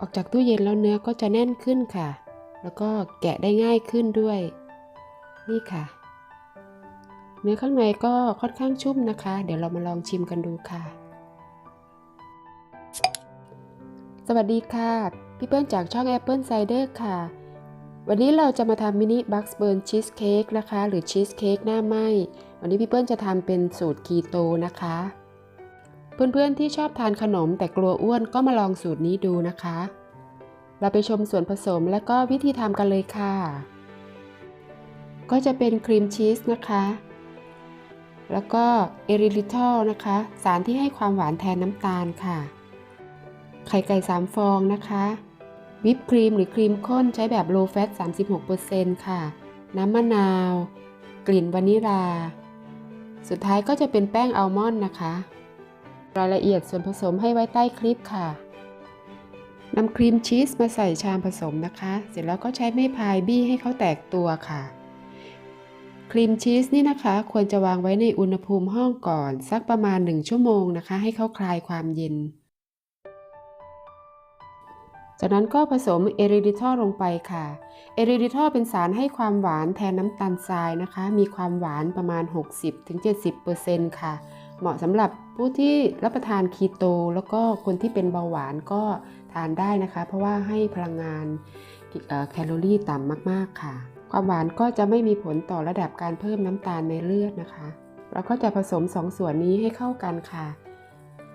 ออกจากตู้เย็นแล้วเนื้อก็จะแน่นขึ้นค่ะ แล้วก็แกะได้ง่ายขึ้นด้วย นี่ค่ะ เนื้อข้างในก็ค่อนข้างชุ่มนะคะ เดี๋ยวเรามาลองชิมกันดูค่ะ สวัสดีค่ะ พี่เปิ้ลจากช่อง Apple Cider ค่ะ วันนี้เราจะมาทำมินิบัคส์เบิร์นชีสเค้กนะคะ หรือชีสเค้กหน้าไหมวันนี้พี่เปิ้ลจะทำเป็นสูตรคีโตนะคะ เพื่อนๆที่ชอบทานขนมแต่กลัวอ้วนก็มาลองสูตรนี้ดูนะคะ เราไปชมส่วนผสมและก็วิธีทำกันเลยค่ะ ก็จะเป็นครีมชีสนะคะ แล้วก็เอริลิทอลนะคะ สารที่ให้ความหวานแทนน้ำตาลค่ะ ไข่ไก่3ฟองนะคะวิปครีมหรือครีมข้นใช้แบบ low fat 36%ค่ะ น้ำมะนาว กลิ่นวานิลา สุดท้ายก็จะเป็นแป้งอัลมอนด์นะคะ รายละเอียดส่วนผสมให้ไว้ใต้คลิปค่ะนำครีมชีสมาใส่ชามผสมนะคะ เสร็จแล้วก็ใช้ไม้พายบี้ให้เขาแตกตัวค่ะ ครีมชีสนี่นะคะ ควรจะวางไว้ในอุณหภูมิห้องก่อน สักประมาณ 1 ชั่วโมงนะคะ ให้เขาคลายความเย็น จากนั้นก็ผสมเอริดิทอลลงไปค่ะ เอริดิทอลเป็นสารให้ความหวานแทนน้ำตาลทรายนะคะ มีความหวานประมาณ 60-70%ค่ะ เหมาะสำหรับผู้ที่รับประทานคีโต แล้วก็คนที่เป็นเบาหวานก็ทานได้นะคะ เพราะว่าให้พลังงานแคลอรี่ต่ำมาก ๆ ค่ะ ความหวานก็จะไม่มีผลต่อระดับการเพิ่มน้ำตาลในเลือดนะคะ เราก็จะผสมสองส่วนนี้ให้เข้ากันค่ะ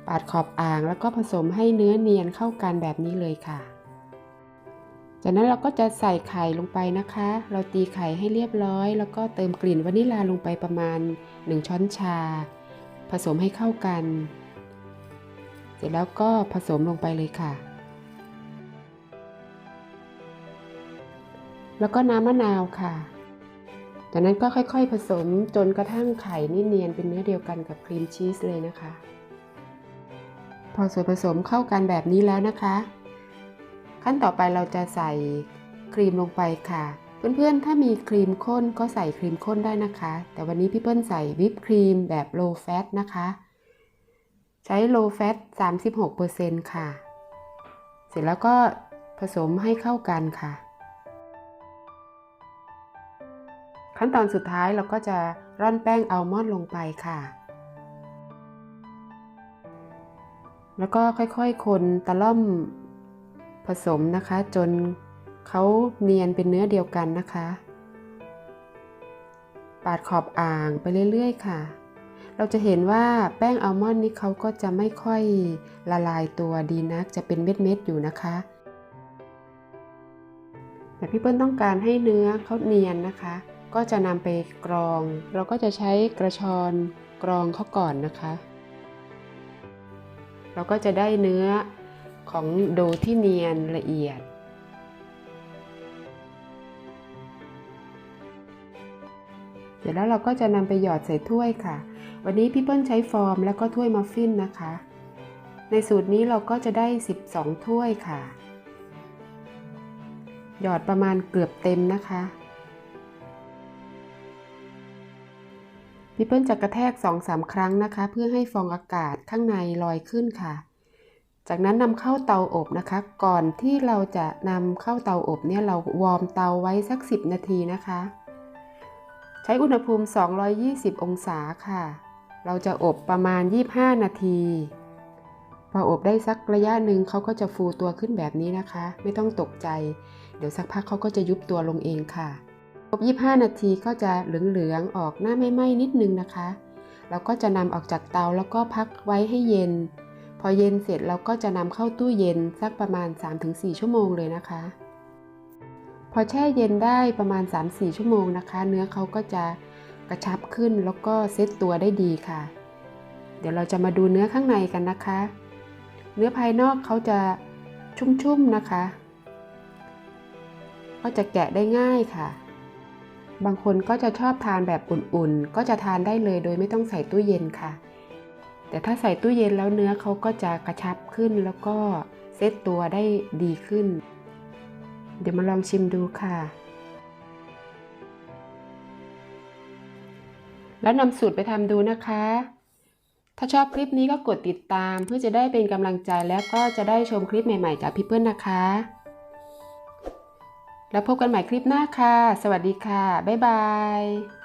ปาดขอบอ่างแล้วก็ผสมให้เนื้อเนียนเข้ากันแบบนี้เลยค่ะ จากนั้นเราก็จะใส่ไข่ลงไปนะคะ เราตีไข่ให้เรียบร้อย แล้วก็เติมกลิ่นวานิลาลงไปประมาณ 1 ช้อนชา ผสมให้เข้ากัน เสร็จแล้วก็ผสมลงไปเลยค่ะ แล้วก็น้ำมะนาวค่ะ จากนั้นก็ค่อยๆ ผสมจนกระทั่งไข่นี่เนียนเป็นเนื้อเดียวกันกับครีมชีสเลยนะคะ พอส่วนผสมเข้ากันแบบนี้แล้วนะคะ ขั้นต่อไปเราจะใส่ครีมลงไปค่ะ เพื่อนๆ ถ้ามีครีมข้นก็ใส่ครีมข้นได้นะคะ แต่วันนี้พี่เปิ้ลใส่วิปครีมแบบ low fat นะคะ ใช้ low fat 36%ค่ะ เสร็จแล้วก็ผสมให้เข้ากันค่ะ ขั้นตอนสุดท้ายเราก็จะร่อนแป้งอัลมอนด์ลงไปค่ะ แล้วก็ค่อยๆ คนตะล่อมผสมนะคะจน เขาเนียนเป็นเนื้อเดียวกันนะคะ ปาดขอบอ่างไปเรื่อยๆ ค่ะ เราจะเห็นว่าแป้งอัลมอนด์นี่เขาก็จะไม่ค่อยละลายตัวดีนัก จะเป็นเม็ดๆอยู่นะคะ แต่พี่เปิ้ลต้องการให้เนื้อเขาเนียนนะคะ ก็จะนำไปกรอง เราก็จะใช้กระชอนกรองเขาก่อนนะคะ เราก็จะได้เนื้อของโดที่เนียนละเอียด เสร็จแล้วเราก็จะนำไปหยอดใส่ถ้วยค่ะ วันนี้พี่เปิ้ลใช้ฟอร์มแล้วก็ถ้วยมัฟฟินนะคะ ในสูตรนี้เราก็จะได้ 12 ถ้วยค่ะ หยอดประมาณเกือบเต็มนะคะพี่เปิ้ลจะกระแทก 2-3 ครั้งนะคะ เพื่อให้ฟองอากาศข้างในลอยขึ้นค่ะ จากนั้นนำเข้าเตาอบนะคะ ก่อนที่เราจะนำเข้าเตาอบเนี่ยเราวอร์มเตาไว้สัก 10 นาทีนะคะ ใช้อุณหภูมิ 220 องศาค่ะ เราจะอบประมาณ 25 นาที พออบได้สักระยะหนึ่งเขาก็จะฟูตัวขึ้นแบบนี้นะคะ ไม่ต้องตกใจ เดี๋ยวสักพักเขาก็จะยุบตัวลงเองค่ะอบ25 นาทีก็จะเหลืองๆออกหน้าไม่ไหม้นิดนึงนะคะเราก็จะนำออกจากเตาแล้วก็พักไว้ให้เย็น พอเย็นเสร็จเราก็จะนำเข้าตู้เย็นสักประมาณ 3-4 ชั่วโมงเลยนะคะ พอแช่เย็นได้ประมาณ 3-4 ชั่วโมงนะคะ เนื้อเขาก็จะกระชับขึ้นแล้วก็เซตตัวได้ดีค่ะ เดี๋ยวเราจะมาดูเนื้อข้างในกันนะคะ เนื้อภายนอกเขาจะชุ่มๆนะคะ ก็จะแกะได้ง่ายค่ะ บางคนก็จะชอบทานแบบอุ่นๆ ก็จะทานได้เลยโดยไม่ต้องใส่ตู้เย็นค่ะ แต่ถ้าใส่ตู้เย็นแล้วเนื้อเขาก็จะกระชับขึ้นแล้วก็เซตตัวได้ดีขึ้น เดี๋ยวมาลองชิมดูค่ะ แล้วนำสูตรไปทำดูนะคะ ถ้าชอบคลิปนี้ก็กดติดตามเพื่อจะได้เป็นกำลังใจแล้วก็จะได้ชมคลิปใหม่ๆจากพี่เพื่อนนะคะ แล้วพบกันใหม่คลิปหน้าค่ะ สวัสดีค่ะ บ๊ายบาย